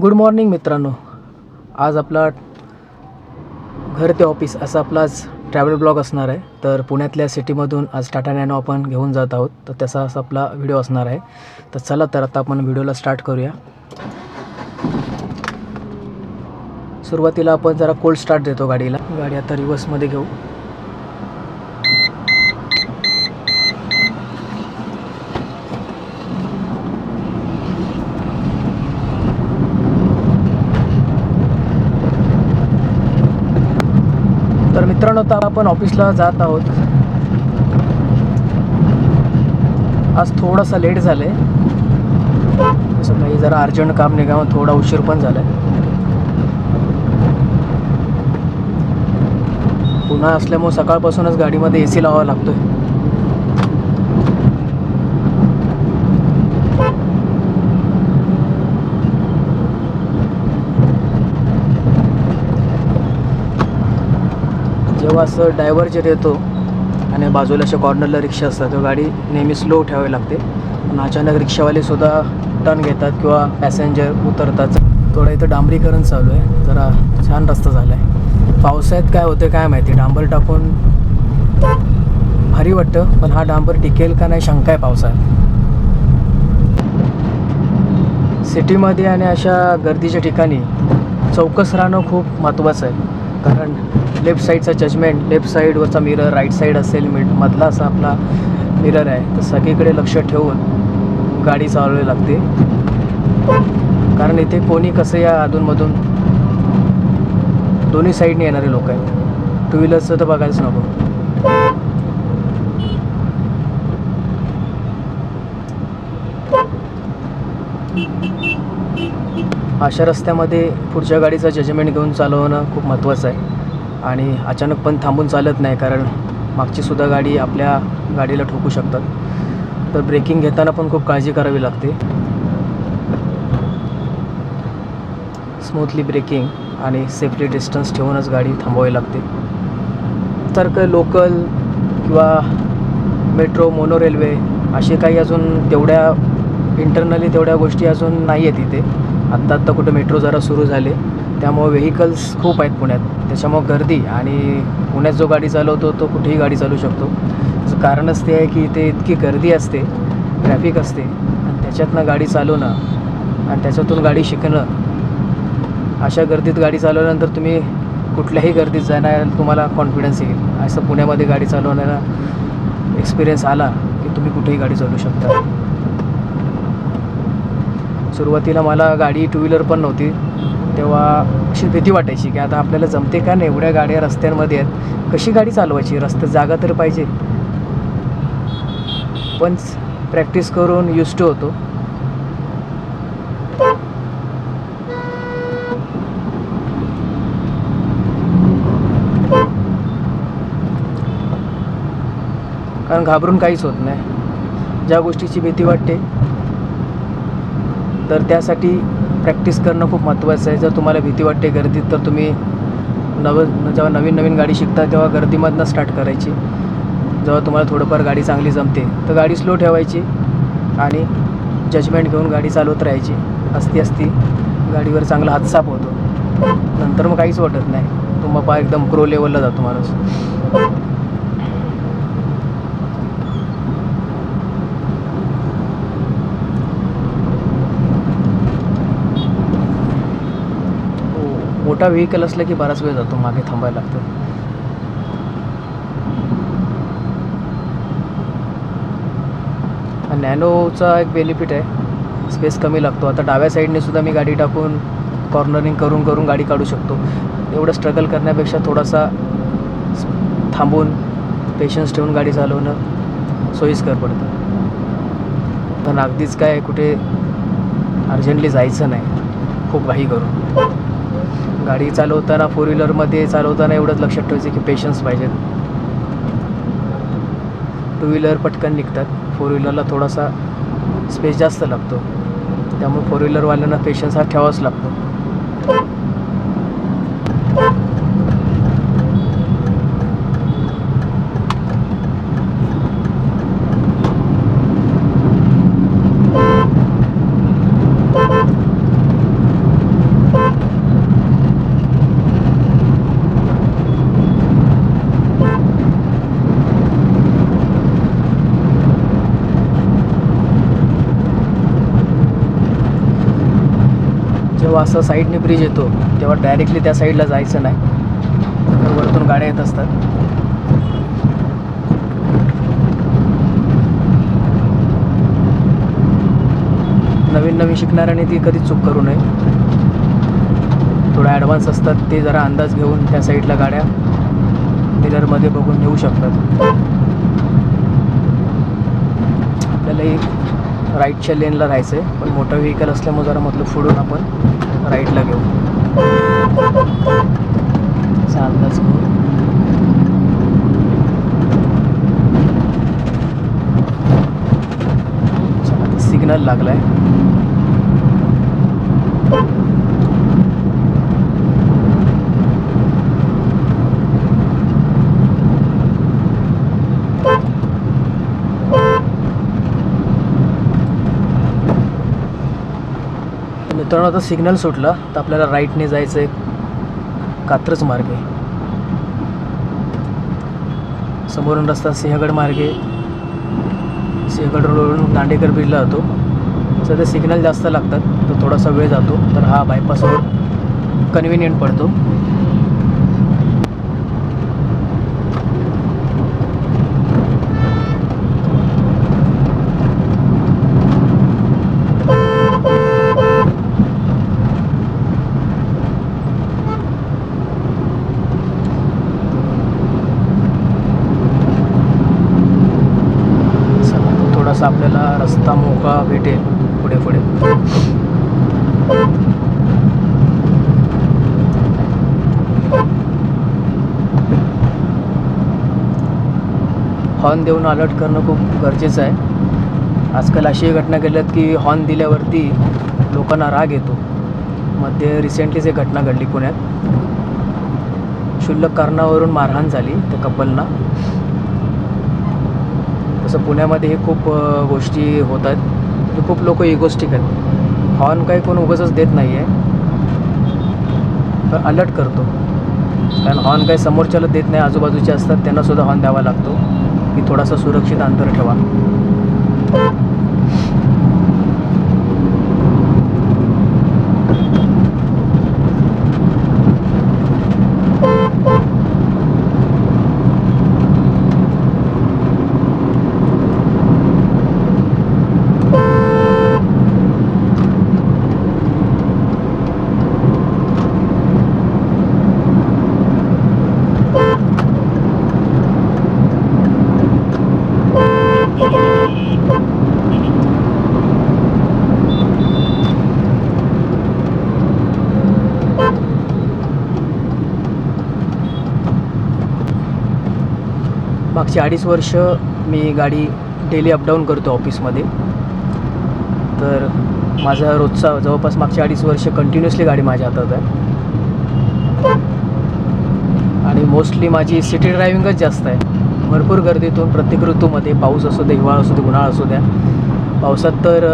Good morning मित्रांनो. आज आपला घर ते ऑफिस असा आपला आज ट्रॅव्हल ब्लॉग असणार आहे. तर पुण्यातल्या सिटीमधून आज टाटा नॅनो आपण घेऊन जात आहोत. तर त्याचा असा आपला व्हिडिओ असणार आहे. तर चला तर आता आपण व्हिडिओला स्टार्ट करूया. सुरुवातीला आपण जरा कोल्ड स्टार्ट देतो गाडीला. गाडी आता रिवर्समध्ये घेऊ. मित्रांनो तर आपण ऑफिसला जात आहोत. आज थोडासा लेट झालं आहे असं काही जरा अर्जंट काम निघावं थोडा उशीर पण झाला आहे पुन्हा असल्यामुळे सकाळपासूनच गाडीमध्ये ए सी लावावा लागतोय. जेव्हा असं डायव्हर्जर येतो आणि बाजूला अशा कॉर्नरला रिक्षा असतात तेव्हा गाडी नेहमी स्लो ठेवावी लागते. पण अचानक रिक्षावालेसुद्धा टर्न घेतात किंवा पॅसेंजर उतरतात. थोडं इथं डांबरीकरण चालू आहे. जरा छान रस्ता झाला आहे पावसाळ्यात काय होतं काय माहिती? डांबर टाकून भारी वाटतं पण हा डांबर टिकेल का नाही शंका आहे पावसाळ्यात. सिटीमध्ये आणि अशा गर्दीच्या ठिकाणी चौकस राहणं खूप महत्त्वाचं आहे. कारण लेफ्ट साईडचा जजमेंट लेफ्ट साईडवरचा मिरर राईट साईड असेल मिड मधला असा आपला मिरर आहे. तर सगळीकडे लक्ष ठेवून गाडी चालवावी लागते. कारण इथे कोणी कसं या अधूनमधून दोन्ही साईडने येणारे लोक आहेत. टू व्हीलरचं तर बघायच नको. अशा रस्त्यामध्ये पुढच्या गाडीचं जजमेंट घेऊन चालवणं खूप महत्त्वाचं आहे. आणि अचानक पण थांबून चालत नाही कारण मागचीसुद्धा गाडी आपल्या गाडीला ठोकू शकतात. तर ब्रेकिंग घेताना पण खूप काळजी करावी लागते. स्मूथली ब्रेकिंग आणि सेफ्टी डिस्टन्स ठेवूनच गाडी थांबवावी लागते. तर काही लोकल किंवा मेट्रो मोनो रेल्वे असे काही अजून तेवढ्या इंटरनली तेवढ्या गोष्टी अजून नाही आहेत इथे. आत्ता आत्ता कुठं मेट्रो जरा सुरू झाले. त्यामुळं व्हेकल्स खूप आहेत पुण्यात. त्याच्यामुळं गर्दी आणि पुण्यात जो गाडी चालवतो तो कुठेही गाडी चालवू शकतो. त्याचं कारणच ते आहे की इथे इतकी गर्दी असते ट्रॅफिक असते. आणि त्याच्यातनं गाडी चालवणं आणि त्याच्यातून गाडी शिकणं अशा गर्दीत गाडी चालवल्यानंतर तुम्ही कुठल्याही गर्दीत जाणार तुम्हाला कॉन्फिडन्स येईल. असं पुण्यामध्ये गाडी चालवण्याला एक्सपिरियन्स आला की तुम्ही कुठेही गाडी चालवू शकता. सुरुवातीला मला गाडी टू व्हीलर पण नव्हती. तेव्हा अशी भीती वाटायची की आता आपल्याला जमते का नाही? एवढ्या गाड्या रस्त्यांमध्ये आहेत. कशी गाडी चालवायची? रस्ते जागा तर पाहिजे. पण प्रॅक्टिस करून युज टू होतो. कारण घाबरून काहीच होत नाही. ज्या गोष्टीची भीती वाटते तर त्यासाठी प्रॅक्टिस करणं खूप महत्त्वाचं आहे. जर तुम्हाला भीती वाटते गर्दीत तर तुम्ही नव जेव्हा नवीन नवीन गाडी शिकता तेव्हा गर्दीमधनं स्टार्ट करायची. जेव्हा तुम्हाला थोडंफार गाडी चांगली जमते तर गाडी स्लो ठेवायची आणि जजमेंट घेऊन गाडी चालवत राहायची. असती असती गाडीवर चांगला हातसाप होतो. नंतर मग काहीच वाटत नाही. तुम्हाला एकदम प्रो लेवलला जातो माणूस हो, मोठा व्हेकल असला की बराच वेळ जातो मागे थांबायला लागतं. नॅनोचा एक बेनिफिट आहे. स्पेस कमी लागतो. आता डाव्या साईडने सुद्धा मी गाडी टाकून कॉर्नरिंग करून करून गाडी काढू शकतो. एवढं स्ट्रगल करण्यापेक्षा थोडासा थांबून पेशन्स ठेवून गाडी चालवणं सोयीस्कर पडतं. पण अगदीच काय कुठे अर्जंटली जायचं नाही. खूप घाई करून. गाडी चालवताना फोर व्हीलरमध्ये चालवताना एवढंच लक्षात ठेवायचं की पेशन्स पाहिजेत टू व्हीलर पटकन निघतात. फोर व्हीलरला थोडासा स्पेस जास्त लागतो. त्यामुळे फोर व्हीलरवाल्यांना पेशन्स हा ठेवावाच लागतो. जेव्हा असं साईडने ब्रिज येतो तेव्हा डायरेक्टली त्या साईडला जायचं नाही. तर वरतून गाड्या येत असतात. नवीन नवीन शिकणाऱ्याने ती कधी चूक करू नये. थोडा ॲडव्हान्स असतात ते जरा अंदाज घेऊन त्या साईडला गाड्या मिररमध्ये बघून येऊ शकतात. आपल्यालाही राईटच्या लेनला राहायचं आहे पण मोठं व्हेकल असल्यामुळे जरा म्हटलं फुडून आपण राईटला घेऊ. असा अंदाज घेऊ सिग्नल आहे मित्रांनो आता सिग्नल सुटला तर आपल्याला राईटने जायचं आहे कात्रज मार्गे. समोरून रस्ता सिंहगड मार्गे. सिंहगड रोडवरून दांडेकर ब्रिजला जातो. सध्या सिग्नल जास्त लागतात तर थोडासा वेळ जातो तर हा बायपास रोड कन्व्हिनियंट पडतो चला, थोडासा आपल्याला रस्ता मोकळा भेटेल. पुढे पुढे. हॉर्न देऊन अलर्ट करणं खूप गरजेचं आहे. आजकाल अशी घटना घडल्यात की हॉर्न दिल्यावरती लोकांना राग येतो. मध्ये रिसेंटलीच एक घटना घडली पुण्यात. क्षुल्लक कारणावरून मारहाण झाली त्या कपलना तसं पुण्यामध्ये हे खूप गोष्टी होत आहेत खूप लोक इगोस्टिक आहेत हॉर्न काही कोण उगाचच देत नाही आहे पण अलर्ट करतो. कारण हॉर्न काही समोरच्याला देत नाही आजूबाजूचे असतात त्यांनासुद्धा हॉर्न द्यावा लागतो. की थोडासा सुरक्षित अंतर ठेवा. मागची अडीच वर्ष मी गाडी डेली अपडाऊन करतो ऑफिसमध्ये तर माझा रोजचा जवळपास मागची अडीच वर्ष कंटिन्युअसली गाडी माझ्या हातात आहे. आणि मोस्टली माझी सिटी ड्रायव्हिंगच जास्त आहे. भरपूर गर्दीतून प्रत्येक ऋतूमध्ये पाऊस असू दे हिवाळा असू दे उन्हाळा असू द्या. पावसात तर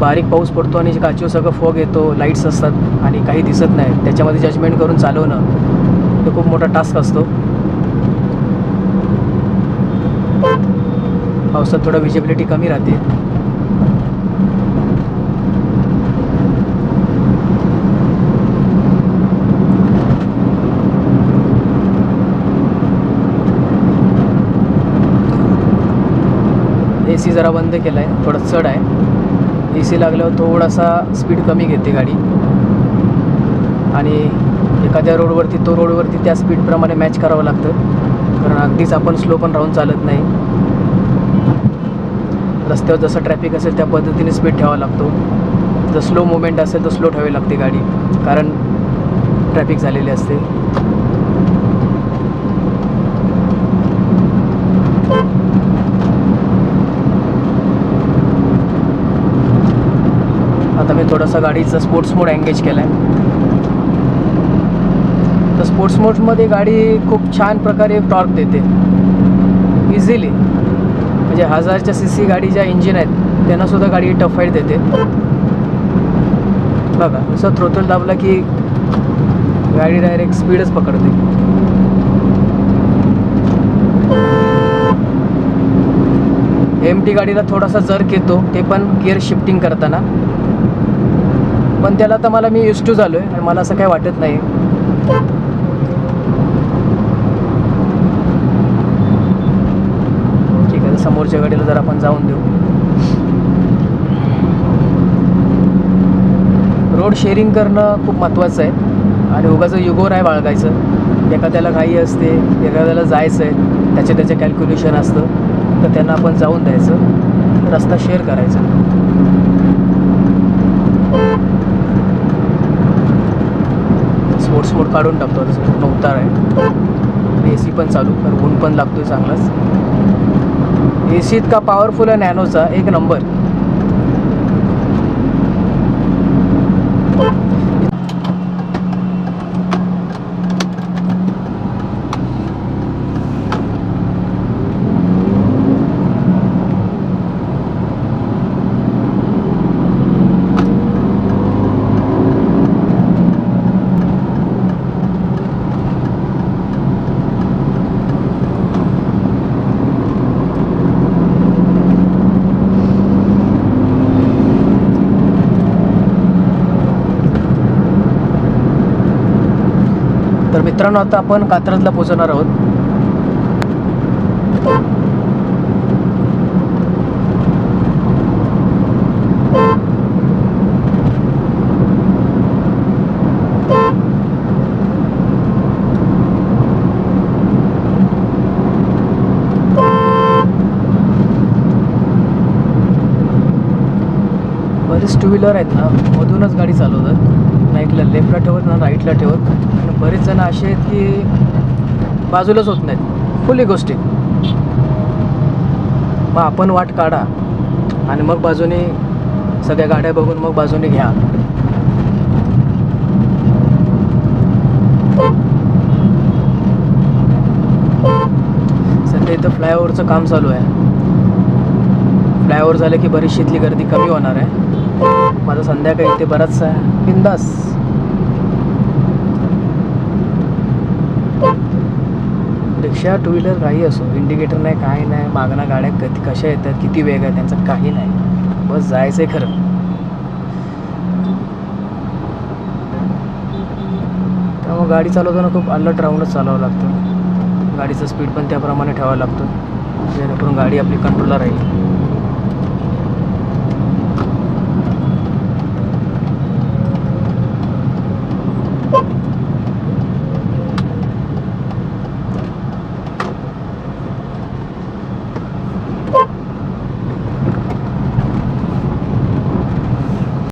बारीक पाऊस पडतो आणि काचीवर सगळं फोग येतो लाईट्स असतात आणि काही दिसत नाही. त्याच्यामध्ये जजमेंट करून चालवणं तो खूप मोठा टास्क असतो. पावसात थोडं विजिबिलिटी कमी राहते. ए सी जरा बंद केला आहे थोडं चढ आहे. ए सी लागल्यावर थोडासा स्पीड कमी घेते गाडी. आणि एखाद्या रोडवरती तो रोडवरती त्या स्पीडप्रमाणे मॅच करावं लागतं. कारण अगदीच आपण स्लो पण राहून चालत नाही. रस्त्यावर जसं ट्रॅफिक असेल त्या पद्धतीने स्पीड ठेवावा लागतो. जर स्लो मुवमेंट असेल तर स्लो ठेवावी लागते गाडी कारण ट्रॅफिक झालेली असते. आता मी थोडासा गाडीचा स्पोर्ट्स मोड एंगेज केला आहे तर स्पोर्ट्स मोडमध्ये गाडी खूप छान प्रकारे टॉर्क देते. इझिली म्हणजे हजारच्या सी सी गाडी ज्या इंजिन आहेत त्यांनासुद्धा गाडी टफ फाईट देते. बघा असं थ्रोटल दाबला की गाडी डायरेक्ट स्पीडच पकडते. एम टी गाडीला थोडासा जर्क येतो ते पण गिअर शिफ्टिंग करताना. पण त्याला तर मला मी युज टू झालो आहे आणि मला असं काही वाटत नाही ठीक आहे तर समोरच्या गाडीला जर आपण जाऊन देऊ. रोड शेअरिंग करणं खूप महत्त्वाचं आहे. आणि उगाचं युगो नाही बाळगायचं. एखाद्याला घाई असते एखाद्याला जायचं आहे त्याचे त्याचे कॅल्क्युलेशन असतं तर त्यांना आपण जाऊन द्यायचं. रस्ता शेअर करायचा. स्पोर्ट्स मोड काढून टाकतो आता पूर्ण उतार आहे. ए सी पण चालू तर ऊन पण लागतोय चांगलाच. ए सी इतका पॉवरफुल आहे नॅनोचा एक नंबर तर मित्रांनो आता आपण कात्रजला पोहोचणार आहोत. बरेच टू व्हीलर आहेत ना मधूनच गाडी चालवतात. ना लेफ्टला ठेवत ना राईटला ठेवत. आणि बरेच जण असे आहेत की बाजूलाच होत नाहीत. खुली गोष्टी. मग आपण वाट काढा. आणि मग बाजूने सगळ्या गाड्या बघून मग बाजूने घ्या. सध्या इथं फ्लायओव्हरचं काम चालू आहे. फ्लायओव्हर झालं की बरीचशी इथली गर्दी कमी होणार आहे. माझा संध्याकाळी इथे बराचसा बिंदास. रिक्षा टू व्हीलर काही असो इंडिकेटर नाही काही नाही मागणं गाड्या कधी कशा येतात किती वेग आहे त्यांचा काही नाही. बस जायचं आहे खरं. त्यामुळे गाडी चालवताना खूप अलर्ट राहूनच चालावं लागतं. गाडीचं स्पीड पण त्याप्रमाणे ठेवावं लागतं. जेणेकरून गाडी आपली कंट्रोलला राहील.